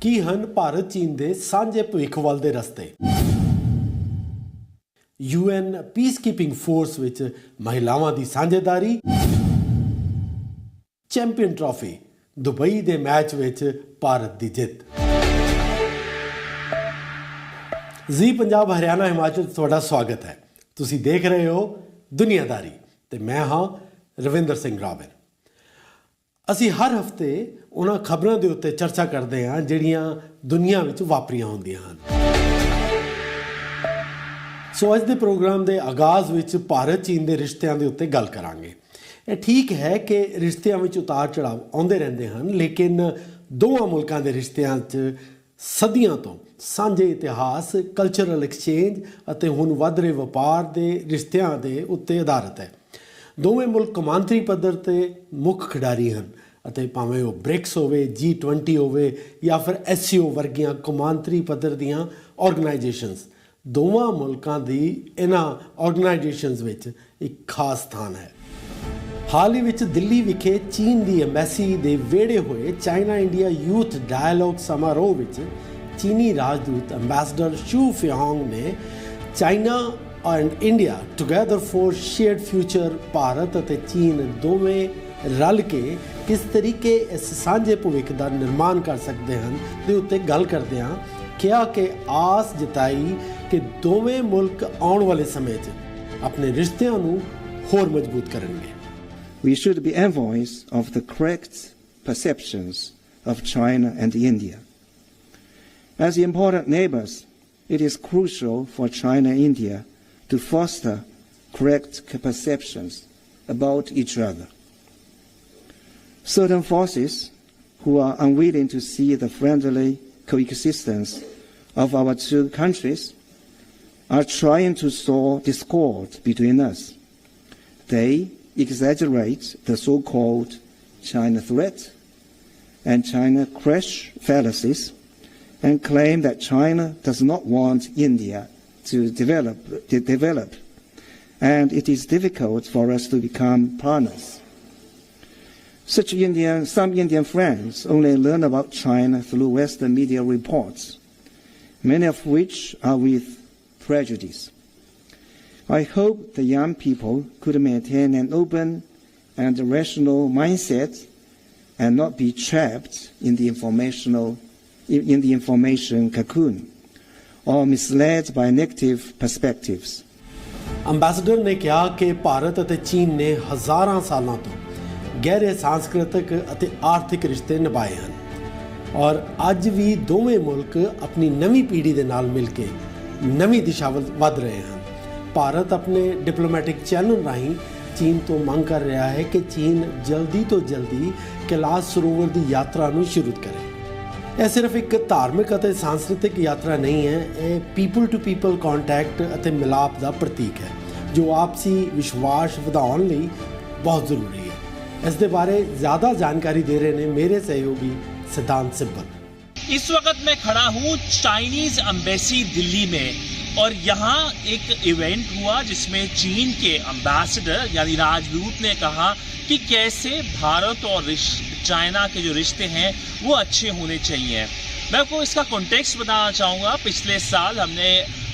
ਕੀ ਹਨ ਭਾਰਤ, ਚੀਨ ਦੇ ਸਾਂਝੇ ਭਵਿੱਖ ਵੱਲ ਦੇ ਰਸਤੇ? ਯੂਐਨ ਪੀਸਕੀਪਿੰਗ ਫੋਰਸ ਵਿੱਚ ਮਹਿਲਾਵਾਂ ਦੀ ਸਾਂਝੇਦਾਰੀ। ਚੈਂਪੀਅਨ ਟਰਾਫੀ, ਦੁਬਈ ਦੇ ਮੈਚ ਵਿੱਚ ਭਾਰਤ ਦੀ ਜਿੱਤ। ਜੀ ਪੰਜਾਬ, ਹਰਿਆਣਾ, ਹਿਮਾਚਲ ਤੁਹਾਡਾ ਸਵਾਗਤ ਹੈ। ਤੁਸੀਂ ਦੇਖ ਰਹੇ ਹੋ ਦੁਨੀਆਦਾਰੀ ਤੇ ਮੈਂ ਹਾਂ ਰਵਿੰਦਰ ਸਿੰਘ ਰਾਵਲ। ਅਸੀਂ ਹਰ ਹਫ਼ਤੇ ਉਹਨਾਂ ਖਬਰਾਂ ਦੇ ਉੱਤੇ ਚਰਚਾ ਕਰਦੇ ਹਾਂ, ਜਿਹੜੀਆਂ ਦੁਨੀਆ ਵਿੱਚ ਵਾਪਰੀਆਂ ਹੁੰਦੀਆਂ ਹਨ। ਸੋ ਅੱਜ ਦੇ ਪ੍ਰੋਗਰਾਮ ਦੇ ਆਗਾਜ਼ ਵਿੱਚ ਭਾਰਤ ਚੀਨ ਦੇ ਰਿਸ਼ਤਿਆਂ ਦੇ ਉੱਤੇ ਗੱਲ ਕਰਾਂਗੇ। ਇਹ ਠੀਕ ਹੈ ਕਿ ਰਿਸ਼ਤਿਆਂ ਵਿੱਚ ਉਤਾਰ ਚੜਾਵ ਆਉਂਦੇ ਰਹਿੰਦੇ ਹਨ, ਲੇਕਿਨ ਦੋਵਾਂ ਮੁਲਕਾਂ ਦੇ ਰਿਸ਼ਤਿਆਂ 'ਚ ਸਦੀਆਂ ਤੋਂ ਸਾਂਝੇ ਇਤਿਹਾਸ ਕਲਚਰਲ ਐਕਸਚੇਂਜ ਅਤੇ ਹੁਣ ਵੱਧ ਰਹੇ ਵਪਾਰ ਦੇ ਰਿਸ਼ਤਿਆਂ ਦੇ ਉੱਤੇ ਆਧਾਰਿਤ ਹੈ। ਦੋਵੇਂ ਮੁਲਕ ਕੌਮਾਂਤਰੀ ਪੱਧਰ ਤੇ ਮੁੱਖ ਖਿਡਾਰੀ ਹਨ ਅਤੇ ਭਾਵੇਂ ਉਹ ਬ੍ਰਿਕਸ ਹੋਵੇ G20 ਹੋਵੇ ਜਾਂ ਫਿਰ SCO ਵਰਗੀਆਂ ਕੌਮਾਂਤਰੀ ਪੱਧਰ ਦੀਆਂ ਆਰਗੇਨਾਈਜੇਸ਼ਨਸ ਦੋਵਾਂ ਮੁਲਕਾਂ ਦੀ ਇਹਨਾਂ ਆਰਗੇਨਾਈਜੇਸ਼ਨਸ ਵਿੱਚ ਇੱਕ ਖਾਸ ਸਥਾਨ ਹੈ। ਹਾਲ ਹੀ ਵਿੱਚ ਦਿੱਲੀ ਵਿਖੇ ਚੀਨ ਦੀ ਐਮਬੈਸੀ ਦੇ ਵਿਹੜੇ ਹੋਏ ਚਾਈਨਾ ਇੰਡੀਆ ਯੂਥ ਡਾਇਲੋਗ ਸਮਾਰੋਹ ਵਿੱਚ ਚੀਨੀ ਰਾਜਦੂਤ ਐਮਬੈਸਡਰ ਸ਼ੂ ਫਿਆਂਗ ਨੇ China and India together for shared future Bharat ਅਤੇ ਚੀਨ ਦੋਵੇਂ ਰਲ ਕੇ ਕਿਸ ਤਰੀਕੇ ਇਸ ਸਾਂਝੇ ਭਵਿੱਖ ਦਾ ਨਿਰਮਾਣ ਕਰ ਸਕਦੇ ਹਨ ਦੇ ਉੱਤੇ ਗੱਲ ਕਰਦੇ ਹਾਂ ਕਿਹਾ ਕਿ ਆਸ ਜਤਾਈ ਕਿ ਦੋਵੇਂ ਮੁਲਕ ਆਉਣ ਵਾਲੇ ਸਮੇਂ 'ਚ ਆਪਣੇ ਰਿਸ਼ਤਿਆਂ ਨੂੰ ਹੋਰ ਮਜ਼ਬੂਤ ਕਰਨਗੇ we should be envoys of the correct perceptions of China and India. As important neighbors, it is crucial for China and India to foster correct perceptions about each other. Certain forces who are unwilling to see the friendly coexistence of our two countries are trying to sow discord between us. They exaggerate the so-called China threat and China crash fallacies and claim that China does not want India to develop, to develop and it is difficult for us to become partners. Such Indian, some Indian friends only learn about China through Western media reports, many of which are with prejudice. I hope the young people could maintain an open and rational mindset and not be trapped in the informational in in the information cocoon or misled by negative perspectives. Ambassador ਨੇ ਕਿਹਾ ਕਿ ਭਾਰਤ ਅਤੇ ਚੀਨ ਨੇ ਹਜ਼ਾਰਾਂ ਸਾਲਾਂ ਤੋਂ ਗਹਿਰੇ ਸਾਂਸਕ੍ਰਿਤਿਕ ਅਤੇ ਆਰਥਿਕ ਰਿਸ਼ਤੇ ਨਿਭਾਏ ਹਨ ਔਰ ਅੱਜ ਵੀ ਦੋਵੇਂ ਮੁਲਕ ਆਪਣੀ ਨਵੀਂ ਪੀੜ੍ਹੀ ਦੇ ਨਾਲ ਮਿਲ ਕੇ ਨਵੀਂ ਦਿਸ਼ਾ ਵੱਲ ਵਧ ਰਹੇ ਹਨ ਭਾਰਤ ਆਪਣੇ ਡਿਪਲੋਮੈਟਿਕ ਚੈਨਲ ਰਾਹੀਂ ਚੀਨ ਤੋਂ ਮੰਗ ਕਰ ਰਿਹਾ ਹੈ ਕਿ ਚੀਨ ਜਲਦੀ ਤੋਂ ਜਲਦੀ ਕੈਲਾਸ਼ ਸਰੋਵਰ ਦੀ ਯਾਤਰਾ ਨੂੰ ਸ਼ੁਰੂ ਕਰੇ ਇਹ ਸਿਰਫ ਇੱਕ ਧਾਰਮਿਕ ਅਤੇ ਸੰਸਕ੍ਰਿਤਿਕ ਯਾਤਰਾ ਨਹੀਂ ਹੈ, ਇਹ ਪੀਪਲ ਟੂ ਪੀਪਲ ਕੰਟੈਕਟ ਅਤੇ ਮਿਲਾਪ ਦਾ ਪ੍ਰਤੀਕ ਹੈ, ਜੋ ਆਪਸੀ ਵਿਸ਼ਵਾਸ ਵਧਾਉਣ ਲਈ ਬਹੁਤ ਜ਼ਰੂਰੀ ਹੈ। ਇਸ ਦੇ ਬਾਰੇ ਜ਼ਿਆਦਾ ਜਾਣਕਾਰੀ ਦੇ ਰਹੇ ਨੇ ਮੇਰੇ ਸਹਿਯੋਗੀ सिद्धांत सिब्बल इस वक्त मैं खड़ा हूँ चाइनीज एम्बेसी दिल्ली में और यहाँ एक इवेंट हुआ जिसमें चीन के एम्बेसडर यानी राजदूत ने कहा कि कैसे भारत और चाइना के जो रिश्ते हैं वो अच्छे होने चाहिए मैं आपको इसका कॉन्टेक्स्ट बताना चाहूंगा पिछले साल हमने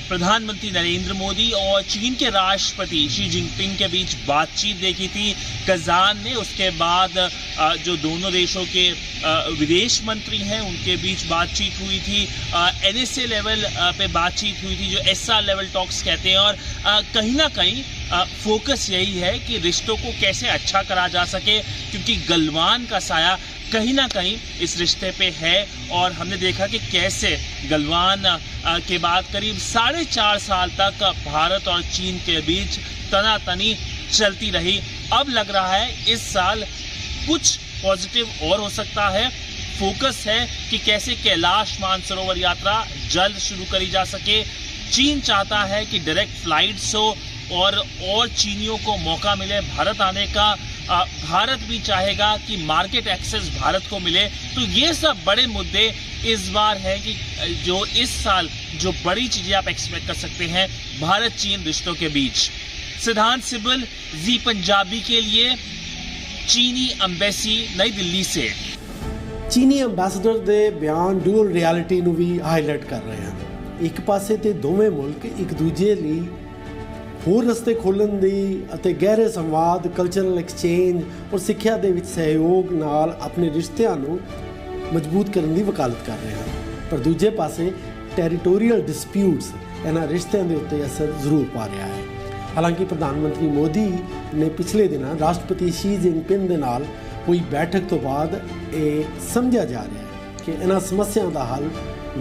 प्रधानमंत्री नरेंद्र मोदी और चीन के राष्ट्रपति शी जिनपिंग के बीच बातचीत देखी थी। कजान में उसके बाद जो दोनों देशों के विदेश मंत्री हैं, उनके बीच बातचीत हुई थी। एनएसए लेवल पे बातचीत हुई थी, जो एसआर लेवल टॉक्स कहते हैं। और कहीं ना कहीं फोकस यही है कि रिश्तों को कैसे अच्छा करा जा सके, क्योंकि गलवान का साया कहीं ना कहीं इस रिश्ते पे है और हमने देखा कि कैसे गलवान के बाद करीब साढ़े चार साल तक भारत और चीन के बीच तनातनी चलती रही। अब लग रहा है इस साल कुछ पॉजिटिव और हो सकता है। फोकस है कि कैसे कैलाश मानसरोवर यात्रा जल्द शुरू करी जा सके। चीन चाहता है कि डायरेक्ट फ्लाइट्स हो और और चीनियों को मौका मिले भारत आने का। भारत भी चाहेगा कि मार्केट एक्सेस भारत को मिले तो ये सब बड़े मुद्दे इस बार है कि अ, जो इस साल जो बड़ी चीजें आप एक्सपेक्ट कर सकते हैं भारत चीन रिश्तों के बीच सिद्धांत सिबल जी पंजाबी के लिए चीनी अम्बेसी नई दिल्ली से ਚੀਨੀ ਐਮਬੈਸਡਰ ਦੇ ਬਿਆਨ ਡੂਅਲ ਰਿਐਲਿਟੀ ਨੂੰ ਵੀ ਹਾਈਲਾਈਟ ਕਰ ਰਹੇ ਹਨ ਇੱਕ ਪਾਸੇ ਤੇ ਦੋਵੇਂ ਮੁਲਕ ਇੱਕ ਦੂਜੇ ਲਈ ਹੋਰ ਰਸਤੇ ਖੋਲ੍ਹਣ ਦੀ ਅਤੇ ਗਹਿਰੇ ਸੰਵਾਦ ਕਲਚਰਲ ਐਕਸਚੇਂਜ ਔਰ ਸਿੱਖਿਆ ਦੇ ਵਿੱਚ ਸਹਿਯੋਗ ਨਾਲ ਆਪਣੇ ਰਿਸ਼ਤਿਆਂ ਨੂੰ ਮਜ਼ਬੂਤ ਕਰਨ ਦੀ ਵਕਾਲਤ ਕਰ ਰਹੇ ਹਨ। ਪਰ ਦੂਜੇ ਪਾਸੇ ਟੈਰੀਟੋਰੀਅਲ ਡਿਸਪਿਊਟਸ ਇਹਨਾਂ ਰਿਸ਼ਤਿਆਂ ਦੇ ਉੱਤੇ ਅਸਰ ਜ਼ਰੂਰ ਪਾ ਰਿਹਾ ਹੈ। ਹਾਲਾਂਕਿ ਪ੍ਰਧਾਨ ਮੰਤਰੀ ਮੋਦੀ ਨੇ ਪਿਛਲੇ ਦਿਨਾਂ ਰਾਸ਼ਟਰਪਤੀ ਸ਼ੀ ਜਿਨਪਿੰਗ ਦੇ ਨਾਲ ਹੋਈ ਬੈਠਕ ਤੋਂ ਬਾਅਦ ਇਹ ਸਮਝਿਆ ਜਾ ਰਿਹਾ ਹੈ ਕਿ ਇਹਨਾਂ ਸਮੱਸਿਆਵਾਂ ਦਾ ਹੱਲ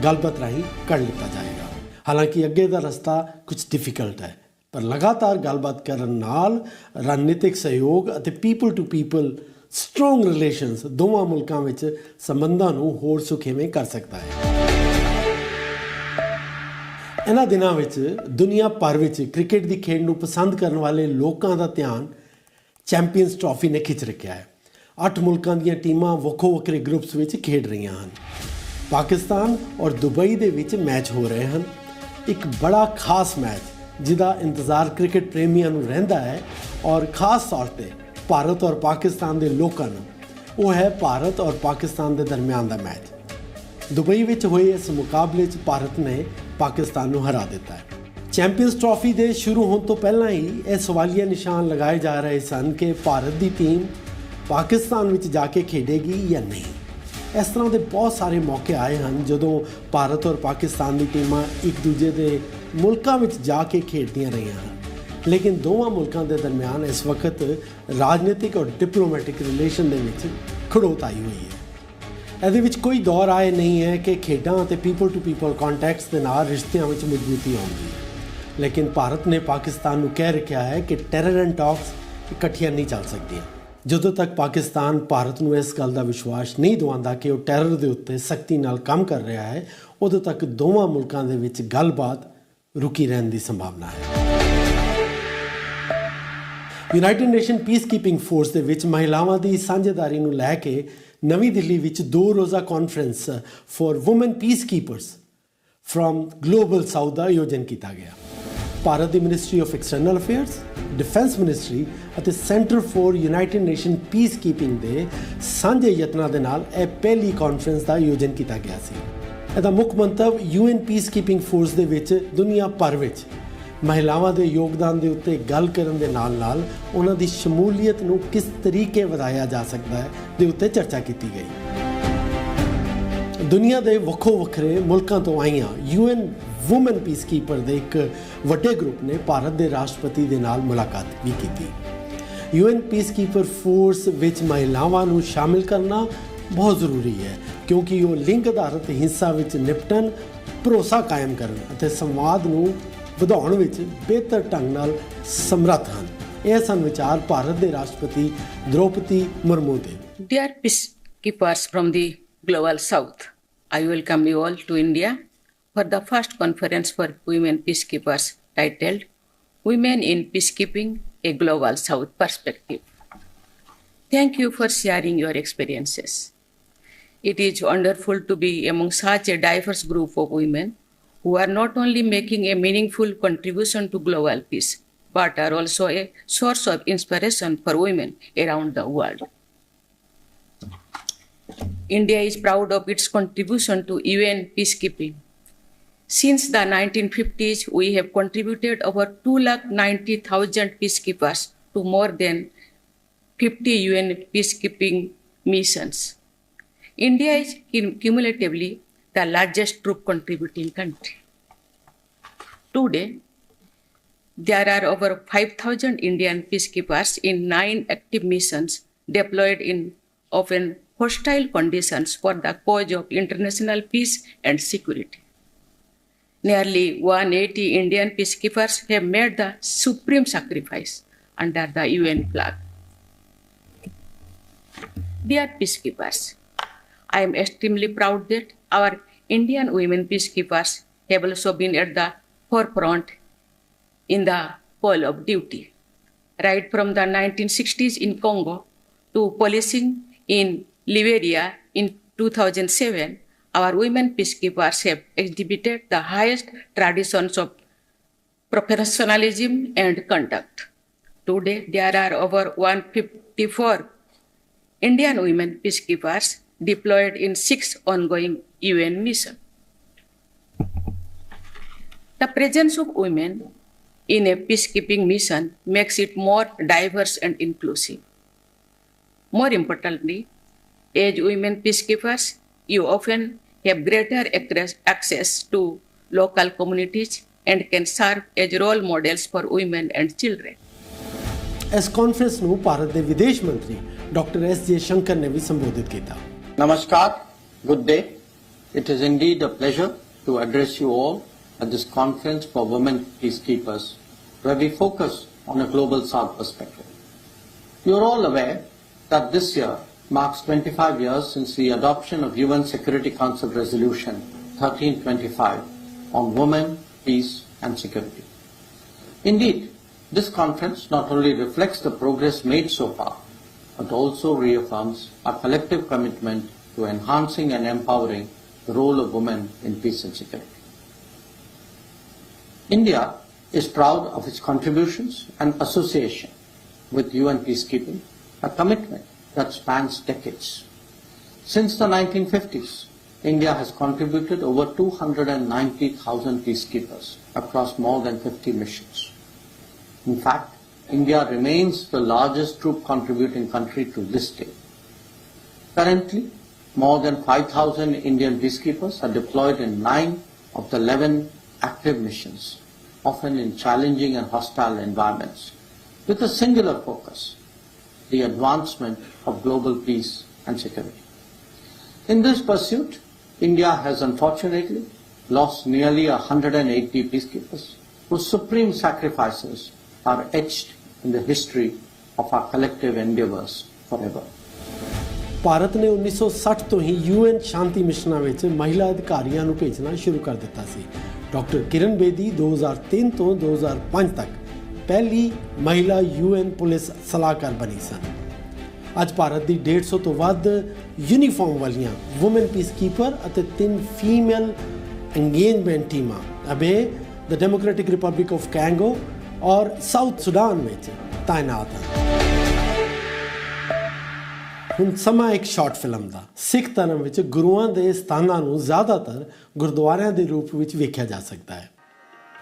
ਗੱਲਬਾਤ ਰਾਹੀਂ ਕੱਢ ਲਿੱਤਾ ਜਾਏਗਾ। ਹਾਲਾਂਕਿ ਅੱਗੇ ਦਾ ਰਸਤਾ ਕੁਝ ਡਿਫਿਕਲਟ ਹੈ। ਪਰ ਲਗਾਤਾਰ ਗੱਲਬਾਤ ਕਰਨ ਨਾਲ ਰਣਨੀਤਿਕ ਸਹਿਯੋਗ ਅਤੇ people to people strong relations ਦੋਵਾਂ ਮੁਲਕਾਂ ਵਿੱਚ ਸੰਬੰਧਾਂ ਨੂੰ ਹੋਰ ਸੁਖੇਵੇਂ ਕਰ ਸਕਦਾ ਹੈ। ਇਹਨਾਂ ਦਿਨਾਂ ਵਿੱਚ ਦੁਨੀਆ ਭਰ ਵਿੱਚ ਕ੍ਰਿਕਟ ਦੀ ਖੇਡ ਨੂੰ ਪਸੰਦ ਕਰਨ ਵਾਲੇ ਲੋਕਾਂ ਦਾ ਧਿਆਨ ਚੈਂਪੀਅਨਸ ਟਰਾਫੀ ਨੇ ਖਿੱਚ ਰੱਖਿਆ ਹੈ। ਅੱਠ ਮੁਲਕਾਂ ਦੀਆਂ ਟੀਮਾਂ ਵੱਖੋ ਵੱਖਰੇ ਗਰੁੱਪਸ ਵਿੱਚ ਖੇਡ ਰਹੀਆਂ ਹਨ। ਪਾਕਿਸਤਾਨ ਔਰ ਦੁਬਈ ਦੇ ਵਿੱਚ ਮੈਚ ਹੋ ਰਹੇ ਹਨ। ਇੱਕ ਬੜਾ ਖਾਸ ਮੈਚ ਜਿਹਦਾ ਇੰਤਜ਼ਾਰ ਕ੍ਰਿਕਟ ਪ੍ਰੇਮੀਆਂ ਨੂੰ ਰਹਿੰਦਾ ਹੈ ਔਰ ਖਾਸ ਤੌਰ ਤੇ ਭਾਰਤ ਔਰ ਪਾਕਿਸਤਾਨ ਦੇ ਲੋਕਾਂ ਨੂੰ, ਉਹ ਹੈ ਭਾਰਤ ਔਰ ਪਾਕਿਸਤਾਨ ਦੇ ਦਰਮਿਆਨ ਦਾ ਮੈਚ। ਦੁਬਈ ਵਿੱਚ ਹੋਏ ਇਸ ਮੁਕਾਬਲੇ 'ਚ ਭਾਰਤ ਨੇ ਪਾਕਿਸਤਾਨ ਨੂੰ ਹਰਾ ਦਿੱਤਾ ਹੈ। ਚੈਂਪੀਅਨਸ ਟਰਾਫੀ ਦੇ ਸ਼ੁਰੂ ਹੋਣ ਤੋਂ ਪਹਿਲਾਂ ਹੀ ਇਹ ਸਵਾਲੀਆ ਨਿਸ਼ਾਨ ਲਗਾਏ ਜਾ ਰਹੇ ਸਨ ਕਿ ਭਾਰਤ ਦੀ ਟੀਮ ਪਾਕਿਸਤਾਨ ਵਿੱਚ ਜਾ ਕੇ ਖੇਡੇਗੀ ਜਾਂ ਨਹੀਂ। ਇਸ ਤਰ੍ਹਾਂ ਦੇ ਬਹੁਤ ਸਾਰੇ ਮੌਕੇ ਆਏ ਹਨ ਜਦੋਂ ਭਾਰਤ ਔਰ ਪਾਕਿਸਤਾਨ ਦੀ ਟੀਮਾਂ ਇੱਕ ਦੂਜੇ ਦੇ ਮੁਲਕਾਂ ਵਿੱਚ ਜਾ ਕੇ ਖੇਡਦੀਆਂ ਰਹੀਆਂ ਹਨ। ਲੇਕਿਨ ਦੋਵਾਂ ਮੁਲਕਾਂ ਦੇ ਦਰਮਿਆਨ ਇਸ ਵਕਤ ਰਾਜਨੀਤਿਕ ਔਰ ਡਿਪਲੋਮੈਟਿਕ ਰਿਲੇਸ਼ਨ ਦੇ ਵਿੱਚ ਖੜੋਤ ਆਈ ਹੋਈ ਹੈ। ਇਹਦੇ ਵਿੱਚ ਕੋਈ ਦੌਰ ਆਏ ਨਹੀਂ ਹੈ ਕਿ ਖੇਡਾਂ ਅਤੇ ਪੀਪਲ ਟੂ ਪੀਪਲ ਕੰਟੈਕਟਸ ਦੇ ਨਾਲ ਰਿਸ਼ਤਿਆਂ ਵਿੱਚ ਮਜ਼ਬੂਤੀ ਆਉਂਦੀ ਹੈ। ਲੇਕਿਨ ਭਾਰਤ ਨੇ ਪਾਕਿਸਤਾਨ ਨੂੰ ਕਹਿ ਰੱਖਿਆ ਹੈ ਕਿ ਟੈਰਰ ਐਂਡ ਟਾਕਸ ਇਕੱਠੀਆਂ ਨਹੀਂ ਚੱਲ ਸਕਦੀਆਂ। ਜਦੋਂ ਤੱਕ ਪਾਕਿਸਤਾਨ ਭਾਰਤ ਨੂੰ ਇਸ ਗੱਲ ਦਾ ਵਿਸ਼ਵਾਸ ਨਹੀਂ ਦਿਵਾਉਂਦਾ ਕਿ ਉਹ ਟੈਰਰ ਦੇ ਉੱਤੇ ਸਖਤੀ ਨਾਲ ਕੰਮ ਕਰ ਰਿਹਾ ਹੈ, ਉਦੋਂ ਤੱਕ ਦੋਵਾਂ ਮੁਲਕਾਂ ਦੇ ਵਿੱਚ ਗੱਲਬਾਤ ਰੁਕੀ ਰਹਿਣ ਦੀ ਸੰਭਾਵਨਾ ਹੈ। ਯੂਨਾਈਟਿਡ ਨੇਸ਼ਨ ਪੀਸਕੀਪਿੰਗ ਫੋਰਸ ਦੇ ਵਿੱਚ ਮਹਿਲਾਵਾਂ ਦੀ ਸਾਂਝੇਦਾਰੀ ਨੂੰ ਲੈ ਕੇ ਨਵੀਂ ਦਿੱਲੀ ਵਿੱਚ ਦੋ ਰੋਜ਼ਾ conference for women peacekeepers from global south ਦਾ ਆਯੋਜਨ ਕੀਤਾ ਗਿਆ। ਭਾਰਤ ਦੀ ministry of external affairs defence ministry ਅਤੇ centre for United Nation peacekeeping ਦੇ ਸਾਂਝੇ ਯਤਨਾਂ ਦੇ ਨਾਲ ਇਹ ਪਹਿਲੀ ਕਾਨਫਰੰਸ ਦਾ ਆਯੋਜਨ ਕੀਤਾ ਗਿਆ ਸੀ। ਇਹਦਾ ਮੁੱਖ ਮੰਤਵ ਯੂਐਨ ਪੀਸਕੀਪਿੰਗ ਫੋਰਸ ਦੇ ਵਿੱਚ ਦੁਨੀਆ ਭਰ ਵਿੱਚ ਮਹਿਲਾਵਾਂ ਦੇ ਯੋਗਦਾਨ ਦੇ ਉੱਤੇ ਗੱਲ ਕਰਨ ਦੇ ਨਾਲ-ਨਾਲ ਉਹਨਾਂ ਦੀ ਸ਼ਮੂਲੀਅਤ ਨੂੰ ਕਿਸ ਤਰੀਕੇ ਵਧਾਇਆ ਜਾ ਸਕਦਾ ਹੈ ਦੇ ਉੱਤੇ ਚਰਚਾ ਕੀਤੀ ਗਈ। ਦੁਨੀਆ ਦੇ ਵੱਖੋ ਵੱਖਰੇ ਮੁਲਕਾਂ ਤੋਂ ਆਈਆਂ ਯੂਐਨ ਔਮਨ ਪੀਸਕੀਪਰ ਦੇ ਇੱਕ ਵੱਡੇ ਗਰੁੱਪ ਨੇ ਭਾਰਤ ਦੇ ਰਾਸ਼ਟਰਪਤੀ ਦੇ ਨਾਲ ਮੁਲਾਕਾਤ ਵੀ ਕੀਤੀ। ਯੂਐਨ ਪੀਸਕੀਪਰ ਫੋਰਸ ਵਿੱਚ ਮਹਿਲਾਵਾਂ ਨੂੰ ਸ਼ਾਮਿਲ ਕਰਨਾ ਬਹੁਤ ਜ਼ਰੂਰੀ ਹੈ। ਕਿਉਂਕਿ ਉਹ ਲਿੰਗ ਆਧਾਰਿਤ ਹਿੰਸਾ ਵਿੱਚ ਨਿਪਟਣ ਭਰੋਸਾ ਕਾਇਮ ਕਰਨ ਅਤੇ ਸੰਵਾਦ ਨੂੰ ਵਧਾਉਣ ਵਿੱਚ ਬਿਹਤਰ ਢੰਗ ਨਾਲ ਸਮਰੱਥ ਹਨ ਇਹ ਸਨ ਵਿਚਾਰ ਭਾਰਤ ਦੇ ਰਾਸ਼ਟਰਪਤੀ ਦ੍ਰੋਪਦੀ ਮੁਰਮੂ ਦੇ Dear peacekeepers from the Global South, I welcome you all to India for the first conference for women peacekeepers titled Women in Peacekeeping A Global South Perspective. Thank you for sharing your experiences. It is wonderful to be among such a diverse group of women who are not only making a meaningful contribution to global peace, but are also a source of inspiration for women around the world. India is proud of its contribution to UN peacekeeping. Since the 1950s, we have contributed over 2,90,000 peacekeepers to more than 50 UN peacekeeping missions. India is cumulatively the largest troop contributing country. Today, there are over 5,000 Indian peacekeepers in nine active missions deployed in often hostile conditions for the cause of international peace and security. Nearly 180 Indian peacekeepers have made the supreme sacrifice under the UN flag. Dear peacekeepers, I am extremely proud that our Indian women peacekeepers have also been at the forefront in the call of duty. Right from the 1960s in Congo to policing in Liberia in 2007, our women peacekeepers have exhibited the highest traditions of professionalism and conduct. Today, there are over 154 Indian women peacekeepers deployed in six ongoing UN missions. The presence of women in a peacekeeping mission makes it more diverse and inclusive. More importantly, as women peacekeepers, you often have greater access to local communities and can serve as role models for women and children. As conference में भारत के विदेश मंत्री doctor S Jaishankar ने भी Namaskar, good day. It is indeed a pleasure to address you all at this conference for women peacekeepers, where we focus on a global south perspective. You are all aware that this year marks 25 years since the adoption of UN Security Council Resolution 1325 on women, peace and security. Indeed, this conference not only reflects the progress made so far, but also reaffirms our collective commitment to enhancing and empowering the role of women in peace and security. India is proud of its contributions and association with UN peacekeeping, a commitment that spans decades. Since the 1950s, India has contributed over 290,000 peacekeepers across more than 50 missions. In fact, India remains the largest troop contributing country to this day. Currently, more than 5,000 Indian peacekeepers are deployed in nine of the 11 active missions, often in challenging and hostile environments, with a singular focus, the advancement of global peace and security. In this pursuit, India has unfortunately lost nearly 180 peacekeepers whose supreme sacrifices are etched in the history of our collective endeavors forever. Bharat ਨੇ 1960 ਤੋਂ ਹੀ UN ਸ਼ਾਂਤੀ ਮਿਸ਼ਨਾਂ ਵਿੱਚ ਮਹਿਲਾ ਅਧਿਕਾਰੀਆਂ ਨੂੰ ਭੇਜਣਾ ਸ਼ੁਰੂ ਕਰ ਦਿੱਤਾ ਸੀ। ਡਾਕਟਰ ਕਿਰਨ ਬੇਦੀ 2003 ਤੋਂ 2005 ਤੱਕ ਪਹਿਲੀ ਮਹਿਲਾ ਯੂਐਨ ਪੁਲਿਸ ਸਲਾਹਕਾਰ ਬਣੀ ਸਨ। ਅੱਜ ਭਾਰਤ ਦੀ 150 ਤੋਂ ਵੱਧ ਯੂਨੀਫਾਰਮ ਵਾਲੀਆਂ ਔਮਨ ਪੀਸਕੀਪਰ ਅਤੇ ਤਿੰਨ ਫੀਮੇਲ ਇੰਗੇਜਮੈਂਟ ਟੀਮਾਂ। Abyei the Democratic Republic of Congo ਔਰ ਸਾਊਥ ਸੁਡਾਨ ਵਿੱਚ ਤਾਇਨਾਤ ਹਨ ਹੁਣ ਸਮਾਂ ਇੱਕ ਸ਼ਾਰਟ ਫਿਲਮ ਦਾ ਸਿੱਖ ਧਰਮ ਵਿੱਚ ਗੁਰੂਆਂ ਦੇ ਸਥਾਨਾਂ ਨੂੰ ਜ਼ਿਆਦਾਤਰ ਗੁਰਦੁਆਰਿਆਂ ਦੇ ਰੂਪ ਵਿੱਚ ਵੇਖਿਆ ਜਾ ਸਕਦਾ ਹੈ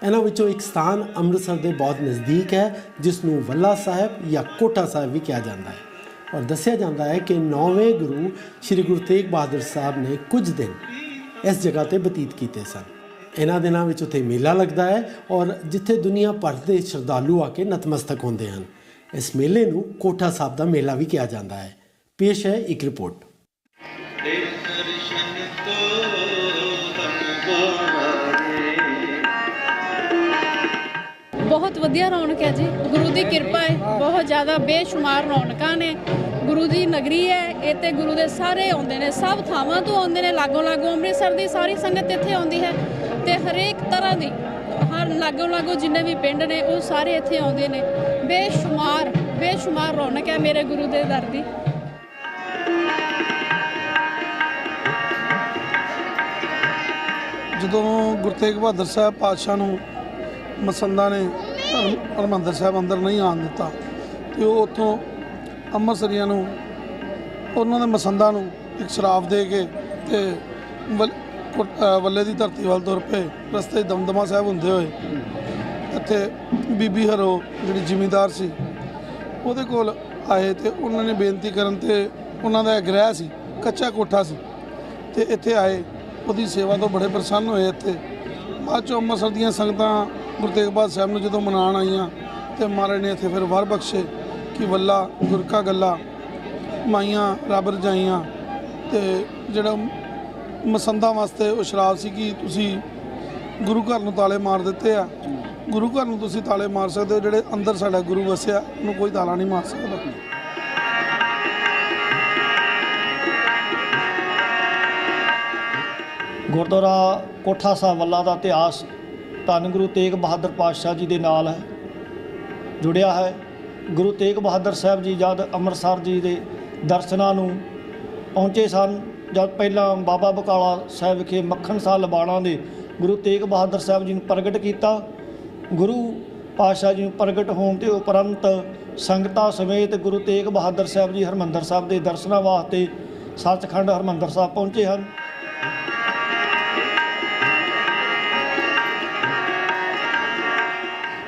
ਇਹਨਾਂ ਵਿੱਚੋਂ ਇੱਕ ਸਥਾਨ ਅੰਮ੍ਰਿਤਸਰ ਦੇ ਬਹੁਤ ਨਜ਼ਦੀਕ ਹੈ ਜਿਸ ਨੂੰ ਵੱਲਾ ਸਾਹਿਬ ਜਾਂ ਕੋਟਾ ਸਾਹਿਬ ਵੀ ਕਿਹਾ ਜਾਂਦਾ ਹੈ ਔਰ ਦੱਸਿਆ ਜਾਂਦਾ ਹੈ ਕਿ ਨੌਵੇਂ ਗੁਰੂ ਸ੍ਰੀ ਗੁਰੂ ਤੇਗ ਬਹਾਦਰ ਸਾਹਿਬ ਨੇ ਕੁਝ ਦਿਨ ਇਸ ਜਗ੍ਹਾ ਤੇ ਬਤੀਤ ਕੀਤੇ ਸਨ ਇਹਨਾਂ ਦਿਨਾਂ ਵਿੱਚ ਉੱਥੇ ਮੇਲਾ ਲੱਗਦਾ ਹੈ ਔਰ ਜਿੱਥੇ ਦੁਨੀਆ ਭਰ ਦੇ ਸ਼ਰਧਾਲੂ ਆ ਕੇ ਨਤਮਸਤਕ ਹੁੰਦੇ ਹਨ। ਇਸ ਮੇਲੇ ਨੂੰ ਕੋਟਾ ਸਾਹਿਬ ਦਾ ਮੇਲਾ ਵੀ ਕਿਹਾ ਜਾਂਦਾ ਹੈ। ਪੇਸ਼ ਹੈ ਇੱਕ ਰਿਪੋਰਟ। ਬਹੁਤ ਵਧੀਆ ਰੌਣਕ ਹੈ ਜੀ। ਗੁਰੂ ਦੀ ਕਿਰਪਾ ਹੈ। ਬਹੁਤ ਜ਼ਿਆਦਾ ਬੇਸ਼ੁਮਾਰ ਰੌਣਕਾਂ ਨੇ। ਗੁਰੂ ਦੀ ਨਗਰੀ ਹੈ। ਤੇ ਗੁਰੂ ਦੇ ਸਾਰੇ ਆਉਂਦੇ ਨੇ। ਸਭ ਥਾਵਾਂ ਤੋਂ ਆਉਂਦੇ ਨੇ। ਲਾਗੋਂ ਲਾਗੋਂ ਅੰਮ੍ਰਿਤਸਰ ਦੀ ਸਾਰੀ ਸੰਗਤ ਇੱਥੇ ਆਉਂਦੀ ਹੈ। ਤੇ ਹਰੇਕ ਤਰ੍ਹਾਂ ਦੀ, ਹਰ ਲਾਗੋਂ ਲਾਗੋਂ ਜਿੰਨੇ ਵੀ ਪਿੰਡ ਨੇ, ਉਹ ਸਾਰੇ ਇੱਥੇ ਆਉਂਦੇ ਨੇ। ਬੇਸ਼ੁਮਾਰ ਬੇਸ਼ੁਮਾਰ ਰੌਣਕ ਹੈ ਮੇਰੇ ਗੁਰੂ ਦੇ ਦਰ ਦੀ। ਜਦੋਂ ਗੁਰੂ ਤੇਗ ਬਹਾਦਰ ਸਾਹਿਬ ਪਾਤਸ਼ਾਹ ਨੂੰ ਮਸੰਦਾਂ ਨੇ ਹਰ- ਹਰਿਮੰਦਰ ਸਾਹਿਬ ਅੰਦਰ ਨਹੀਂ ਆਉਣ ਦਿੱਤਾ, ਤੇ ਉਹ ਉੱਥੋਂ ਅੰਮ੍ਰਿਤਸਰੀਆਂ ਨੂੰ, ਉਹਨਾਂ ਦੇ ਮਸੰਦਾਂ ਨੂੰ ਇੱਕ ਸ਼ਰਾਬ ਦੇ ਕੇ ਤੇ ਵੱਲ- ਵੱਲੇ ਦੀ ਧਰਤੀ ਵੱਲ ਤੁਰ ਪਏ। ਰਸਤੇ 'ਚ ਦਮਦਮਾ ਸਾਹਿਬ ਹੁੰਦੇ ਹੋਏ। ਇੱਥੇ ਬੀਬੀ ਹਰੋ ਜਿਹੜੀ ਜ਼ਿਮੀਂਦਾਰ ਸੀ, ਉਹਦੇ ਕੋਲ ਆਏ ਤੇ ਉਹਨਾਂ ਨੇ ਬੇਨਤੀ ਕਰਨ ਤੇ ਉਹਨਾਂ ਦਾ ਇਹ ਗ੍ਰਹਿ ਸੀ, ਕੱਚਾ ਕੋਠਾ ਸੀ। ਤੇ ਇੱਥੇ ਆਏ। ਉਹਦੀ ਸੇਵਾ ਤੋਂ ਬੜੇ ਪ੍ਰਸੰਨ ਹੋਏ ਇੱਥੇ। ਬਾਅਦ ਚੋਂ ਅੰਮ੍ਰਿਤਸਰ ਦੀਆਂ ਸੰਗਤਾਂ ਗੁਰੂ ਤੇਗ ਬਹਾਦਰ ਸਾਹਿਬ ਨੂੰ ਜਦੋਂ ਮਨਾਉਣ ਆਈਆਂ ਤੇ ਮਹਾਰਾਜ ਨੇ ਇੱਥੇ ਫਿਰ ਵਰ ਬਖਸ਼ੇ ਕਿ ਵੱਲਾ, ਗੁਰਕਾ ਗੱਲਾ, ਮਾਈਆਂ ਰੱਬ ਰਜਾਈਆਂ ਤੇ ਜਿਹੜਾ ਮਸੰਦਾਂ ਵਾਸਤੇ ਉਹ ਸ਼ਰਾਬ ਸੀ ਕਿ ਤੁਸੀਂ ਗੁਰੂ ਘਰ ਨੂੰ ਤਾਲੇ ਮਾਰ ਦਿੱਤੇ ਆ। ਗੁਰੂ ਘਰ ਨੂੰ ਤੁਸੀਂ ਤਾਲੇ ਮਾਰ ਸਕਦੇ ਹੋ, ਜਿਹੜੇ ਅੰਦਰ ਸਾਡਾ ਗੁਰੂ ਵਸਿਆ, ਉਹਨੂੰ ਕੋਈ ਤਾਲਾ ਨਹੀਂ ਮਾਰ ਸਕਦਾ। ਗੁਰਦੁਆਰਾ ਕੋਠਾ ਸਾਹਿਬ ਵੱਲਾ ਦਾ ਇਤਿਹਾਸ ਧੰਨ ਗੁਰੂ ਤੇਗ ਬਹਾਦਰ ਪਾਤਸ਼ਾਹ ਜੀ ਦੇ ਨਾਲ ਹੈ, ਜੁੜਿਆ ਹੈ। ਗੁਰੂ ਤੇਗ ਬਹਾਦਰ ਸਾਹਿਬ ਜੀ ਜਦ ਅੰਮ੍ਰਿਤਸਰ ਜੀ ਦੇ ਦਰਸ਼ਨਾਂ ਨੂੰ ਪਹੁੰਚੇ ਸਨ ਜਦ ਪਹਿਲਾਂ ਬਾਬਾ ਬਕਾਲਾ ਸਾਹਿਬ ਵਿਖੇ ਮੱਖਣ ਸਾਹ ਲਬਾਣਾ ਦੇ ਗੁਰੂ ਤੇਗ ਬਹਾਦਰ ਸਾਹਿਬ ਜੀ ਨੂੰ ਪ੍ਰਗਟ ਕੀਤਾ, ਗੁਰੂ ਪਾਤਸ਼ਾਹ ਜੀ ਨੂੰ ਪ੍ਰਗਟ ਹੋਣ ਤੇ ਉਪਰੰਤ ਸੰਗਤਾਂ ਸਮੇਤ ਗੁਰੂ ਤੇਗ ਬਹਾਦਰ ਸਾਹਿਬ ਜੀ ਹਰਮੰਦਰ ਸਾਹਿਬ ਦੇ ਦਰਸ਼ਨਾਂ ਵਾਸਤੇ ਸੱਚਖੰਡ ਹਰਮੰਦਰ ਸਾਹਿਬ ਪਹੁੰਚੇ ਹਨ।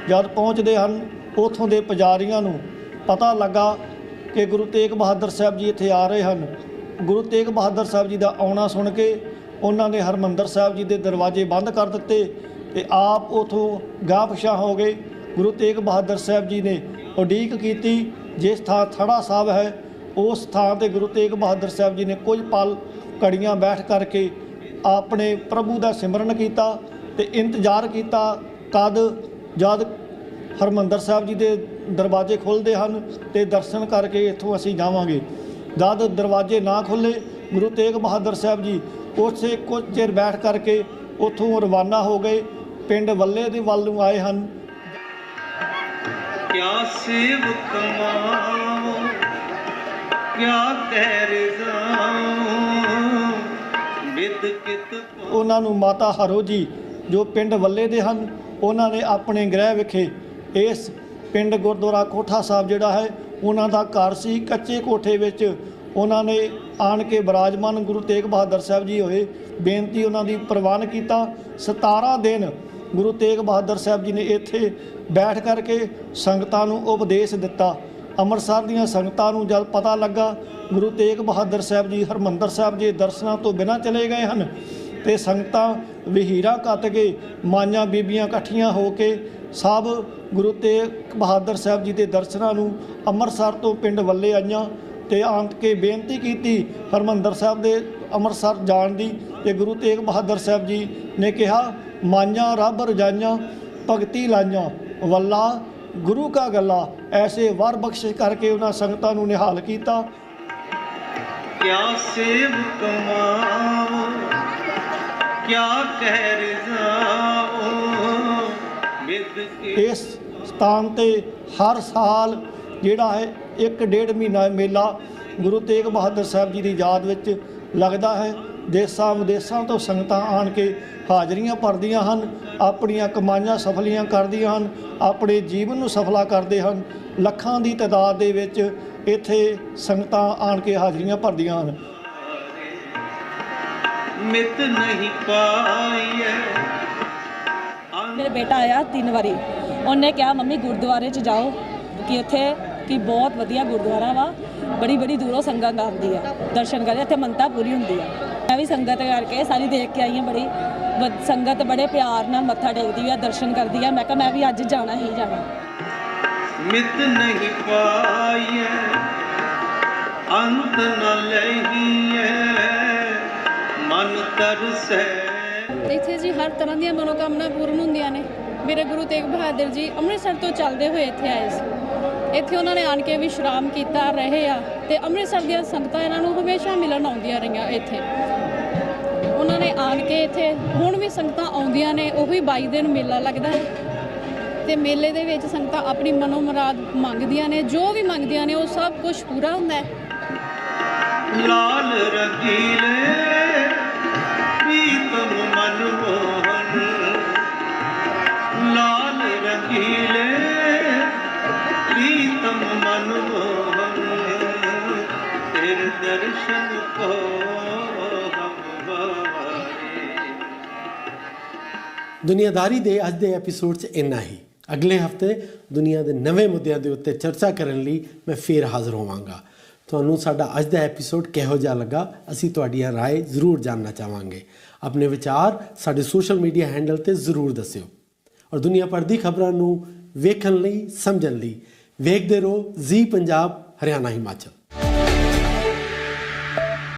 ਜਦ ਪਹੁੰਚਦੇ ਹਨ, ਉਥੋਂ ਦੇ ਪੁਜਾਰੀਆਂ ਨੂੰ ਪਤਾ ਲੱਗਾ ਕਿ ਗੁਰੂ ਤੇਗ ਬਹਾਦਰ ਸਾਹਿਬ ਜੀ ਇੱਥੇ ਆ ਰਹੇ ਹਨ। ਗੁਰੂ ਤੇਗ ਬਹਾਦਰ ਸਾਹਿਬ ਜੀ ਦਾ ਆਉਣਾ ਸੁਣ ਕੇ ਉਹਨਾਂ ਨੇ ਹਰਮੰਦਰ ਸਾਹਿਬ ਜੀ ਦੇ ਦਰਵਾਜ਼ੇ ਬੰਦ ਕਰ ਦਿੱਤੇ ਤੇ ਆਪ ਉਥੋਂ ਗਾਹ ਪਿਛਾਂ ਹੋ ਗਏ। ਗੁਰੂ ਤੇਗ ਬਹਾਦਰ ਸਾਹਿਬ ਜੀ ਨੇ ਉਡੀਕ ਕੀਤੀ, ਜਿਸ ਥਾਂ ਥੜਾ ਸਾਹਿਬ ਹੈ, ਉਸ ਥਾਂ ਤੇ ਗੁਰੂ ਤੇਗ ਬਹਾਦਰ ਸਾਹਿਬ ਜੀ ਨੇ ਕੁਝ ਪਲ ਘੜੀਆਂ ਬੈਠ ਕਰਕੇ ਆਪਣੇ ਪ੍ਰਭੂ ਦਾ ਸਿਮਰਨ ਕੀਤਾ ਤੇ ਇੰਤਜ਼ਾਰ ਕੀਤਾ, ਕਦ ਜਦ ਹਰਮੰਦਰ ਸਾਹਿਬ ਜੀ ਦੇ ਦਰਵਾਜ਼ੇ ਖੁੱਲ੍ਹਦੇ ਹਨ ਤੇ ਦਰਸ਼ਨ ਕਰਕੇ ਇੱਥੋਂ ਅਸੀਂ ਜਾਵਾਂਗੇ। ਜਦ ਦਰਵਾਜ਼ੇ ਨਾ ਖੁੱਲੇ ਗੁਰੂ ਤੇਗ ਬਹਾਦਰ ਸਾਹਿਬ ਜੀ ਉਸੇ ਕੁਝ ਚਿਰ ਬੈਠ ਕਰਕੇ ਉੱਥੋਂ ਰਵਾਨਾ ਹੋ ਗਏ ਪਿੰਡ ਵੱਲੇ ਦੇ ਵੱਲ ਨੂੰ ਆਏ ਹਨ। ਕਿਆ ਸੇਵ ਕਮਾਵੋ ਕਿਆ ਕਹਿ ਉਹਨਾਂ ਨੂੰ ਮਾਤਾ ਹਰੋ ਜੀ ਜੋ ਪਿੰਡ ਵੱਲੇ ਦੇ ਹਨ ਉਹਨਾਂ ਨੇ ਆਪਣੇ ਗ੍ਰਹਿ ਵਿਖੇ ਇਸ ਪਿੰਡ ਗੁਰਦੁਆਰਾ ਕੋਠਾ ਸਾਹਿਬ ਜਿਹੜਾ ਹੈ ਉਹਨਾਂ ਦਾ ਘਰ ਸੀ ਕੱਚੇ ਕੋਠੇ ਵਿੱਚ। ਉਹਨਾਂ ਨੇ ਆਣ ਕੇ ਬਿਰਾਜਮਾਨ ਗੁਰੂ ਤੇਗ ਬਹਾਦਰ ਸਾਹਿਬ ਜੀ ਹੋਏ। ਬੇਨਤੀ ਉਹਨਾਂ ਦੀ ਪ੍ਰਵਾਨ ਕੀਤਾ। 17 ਦਿਨ ਗੁਰੂ ਤੇਗ ਬਹਾਦਰ ਸਾਹਿਬ ਜੀ ਨੇ ਇੱਥੇ ਬੈਠ ਕਰਕੇ ਸੰਗਤਾਂ ਨੂੰ ਉਪਦੇਸ਼ ਦਿੱਤਾ। ਅੰਮ੍ਰਿਤਸਰ ਦੀਆਂ ਸੰਗਤਾਂ ਨੂੰ ਜਦ ਪਤਾ ਲੱਗਾ, ਗੁਰੂ ਤੇਗ ਬਹਾਦਰ ਸਾਹਿਬ ਜੀ ਹਰਮੰਦਰ ਸਾਹਿਬ ਜੀ ਦਰਸ਼ਨਾਂ ਤੋਂ ਬਿਨਾਂ ਚਲੇ ਗਏ ਹਨ ਤੇ ਸੰਗਤਾਂ ਵਹੀਰਾ ਕੱਤ ਕੇ, ਮਾਈਆਂ ਬੀਬੀਆਂ ਇਕੱਠੀਆਂ ਹੋ ਕੇ ਸਾਹਿਬ ਗੁਰੂ ਤੇਗ ਬਹਾਦਰ ਸਾਹਿਬ ਜੀ ਦੇ ਦਰਸ਼ਨਾਂ ਨੂੰ ਅੰਮ੍ਰਿਤਸਰ ਤੋਂ ਪਿੰਡ ਵੱਲੇ ਆਈਆਂ ਤੇ ਆਂਤ ਕੇ ਬੇਨਤੀ ਕੀਤੀ ਹਰਮੰਦਰ ਸਾਹਿਬ ਦੇ ਅੰਮ੍ਰਿਤਸਰ ਜਾਣ ਦੀ ਤੇ ਗੁਰੂ ਤੇਗ ਬਹਾਦਰ ਸਾਹਿਬ ਜੀ ਨੇ ਕਿਹਾ, ਮਾਈਆਂ ਰੱਬ ਰਜਾਈਆਂ, ਭਗਤੀ ਲਾਈਆਂ, ਵੱਲਾ ਗੁਰੂ ਕਾ ਗੱਲਾ। ਐਸੇ ਵਰ ਬਖਸ਼ਿਸ਼ ਕਰਕੇ ਉਹਨਾਂ ਸੰਗਤਾਂ ਨੂੰ ਨਿਹਾਲ ਕੀਤਾ। ਕਿਆ ਸੇਵ ਕਮਾਵੋ, ਕਿਆ ਕਹਿ ਰਜ਼ਾ ਇਸ ਸਥਾਨ ਤੇ ਹਰ ਸਾਲ ਜਿਹੜਾ ਹੈ ਇੱਕ ਡੇਢ ਮਹੀਨਾ ਮੇਲਾ ਗੁਰੂ ਤੇਗ ਬਹਾਦਰ ਸਾਹਿਬ ਜੀ ਦੀ ਯਾਦ ਵਿੱਚ ਲੱਗਦਾ ਹੈ। ਦੇਸਾਂ ਵਿਦੇਸਾਂ ਤੋਂ ਸੰਗਤਾਂ ਆਣ ਕੇ ਹਾਜ਼ਰੀਆਂ ਭਰਦੀਆਂ ਹਨ, ਆਪਣੀਆਂ ਕਮਾਈਆਂ ਸਫਲੀਆਂ ਕਰਦੀਆਂ ਹਨ, ਆਪਣੇ ਜੀਵਨ ਨੂੰ ਸਫਲਾ ਕਰਦੇ ਹਨ। ਲੱਖਾਂ ਦੀ ਤਦਾਦ ਦੇ ਵਿੱਚ ਇੱਥੇ ਸੰਗਤਾਂ ਆਣ ਕੇ ਹਾਜ਼ਰੀਆਂ ਭਰਦੀਆਂ ਹਨ। ਮਿਤ ਨਹੀਂ ਪਾਈਐ ਮੇਰਾ ਬੇਟਾ ਆਇਆ ਤਿੰਨ ਵਾਰੀ। ਉਹਨੇ ਕਿਹਾ, ਮੰਮੀ, ਗੁਰਦੁਆਰੇ 'ਚ ਜਾਓ, ਕਿ ਇੱਥੇ ਕਿ ਬਹੁਤ ਵਧੀਆ ਗੁਰਦੁਆਰਾ ਵਾ। ਬੜੀ ਬੜੀ ਦੂਰੋਂ ਸੰਗਤ ਆਉਂਦੀ ਹੈ ਦਰਸ਼ਨ ਕਰਦੇ ਇੱਥੇ ਮੰਤਾ ਪੂਰੀ ਹੁੰਦੀ ਆ। ਮੈਂ ਵੀ ਸੰਗਤ ਕਰਕੇ ਸਾਰੀ ਦੇਖ ਕੇ ਆਈ ਹਾਂ ਬੜੀ। ਸੰਗਤ ਬੜੇ ਪਿਆਰ ਨਾਲ ਮੱਥਾ ਟੇਕਦੀ ਆ, ਦਰਸ਼ਨ ਕਰਦੀ ਆ। ਮੈਂ ਕਿਹਾ, ਮੈਂ ਵੀ ਅੱਜ ਜਾਣਾ ਹੀ ਜਾਣਾ। ਮਿਤ ਨਹੀਂ ਪਾਈਏ ਅੰਤ ਨ ਲਈਏ ਮਨ ਤਰਸੈ ਤੇ ਇੱਥੇ ਜੀ ਹਰ ਤਰ੍ਹਾਂ ਦੀਆਂ ਮਨੋਕਾਮਨਾ ਪੂਰਨ ਹੁੰਦੀਆਂ ਨੇ। ਮੇਰੇ ਗੁਰੂ ਤੇਗ ਬਹਾਦਰ ਜੀ ਅੰਮ੍ਰਿਤਸਰ ਤੋਂ ਚੱਲਦੇ ਹੋਏ ਇੱਥੇ ਆਏ ਸੀ। ਇੱਥੇ ਉਹਨਾਂ ਨੇ ਆਣ ਕੇ ਵਿਸ਼ਰਾਮ ਕੀਤਾ, ਰਹੇ ਆ ਤੇ ਅੰਮ੍ਰਿਤਸਰ ਦੀਆਂ ਸੰਗਤਾਂ ਇਹਨਾਂ ਨੂੰ ਹਮੇਸ਼ਾ ਮਿਲਣ ਆਉਂਦੀਆਂ ਰਹੀਆਂ ਇੱਥੇ। ਉਹਨਾਂ ਨੇ ਆਣ ਕੇ ਇੱਥੇ ਹੁਣ ਵੀ ਸੰਗਤਾਂ ਆਉਂਦੀਆਂ ਨੇ, ਉਹ ਵੀ ਬਾਈ ਦਿਨ ਮੇਲਾ ਲੱਗਦਾ ਹੈ। ਤੇ ਮੇਲੇ ਦੇ ਵਿੱਚ ਸੰਗਤਾਂ ਆਪਣੀ ਮਨੋ ਮਰਾਦ ਮੰਗਦੀਆਂ ਨੇ, ਜੋ ਵੀ ਮੰਗਦੀਆਂ ਨੇ, ਉਹ ਸਭ ਕੁਝ ਪੂਰਾ ਹੁੰਦਾ ਹੈ। ਲਾਲ ਰੰਗੀਲੇ रंगीले प्रीतम मनमोहन तेरे दर्शन को हम वारे ਦੁਨੀਆਦਾਰੀ ਦੇ ਅੱਜ ਦੇ ਐਪੀਸੋਡ 'ਚ ਇੰਨਾ ਹੀ ਅਗਲੇ ਹਫਤੇ ਦੁਨੀਆ ਦੇ ਨਵੇਂ ਮੁੱਦਿਆਂ ਦੇ ਉੱਤੇ ਚਰਚਾ ਕਰਨ ਲਈ ਮੈਂ ਫੇਰ ਹਾਜ਼ਰ ਹੋਵਾਂਗਾ ਤੁਹਾਨੂੰ ਸਾਡਾ ਅੱਜ ਦਾ ਐਪੀਸੋਡ ਕਿਹੋ ਜਿਹਾ ਲੱਗਾ ਅਸੀਂ ਤੁਹਾਡੀਆਂ رائے ਜ਼ਰੂਰ ਜਾਨਣਾ ਚਾਹਾਂਗੇ ਆਪਣੇ ਵਿਚਾਰ ਸਾਡੇ ਸੋਸ਼ਲ ਮੀਡੀਆ ਹੈਂਡਲ ਤੇ ਜ਼ਰੂਰ ਦੱਸਿਓ ਔਰ ਦੁਨੀਆ ਭਰ ਦੀ ਖਬਰਾਂ ਨੂੰ ਵੇਖਣ ਲਈ, ਸਮਝਣ ਲਈ ਵੇਖਦੇ ਰਹੋ ਜ਼ੀ ਪੰਜਾਬ, ਹਰਿਆਣਾ, ਹਿਮਾਚਲ।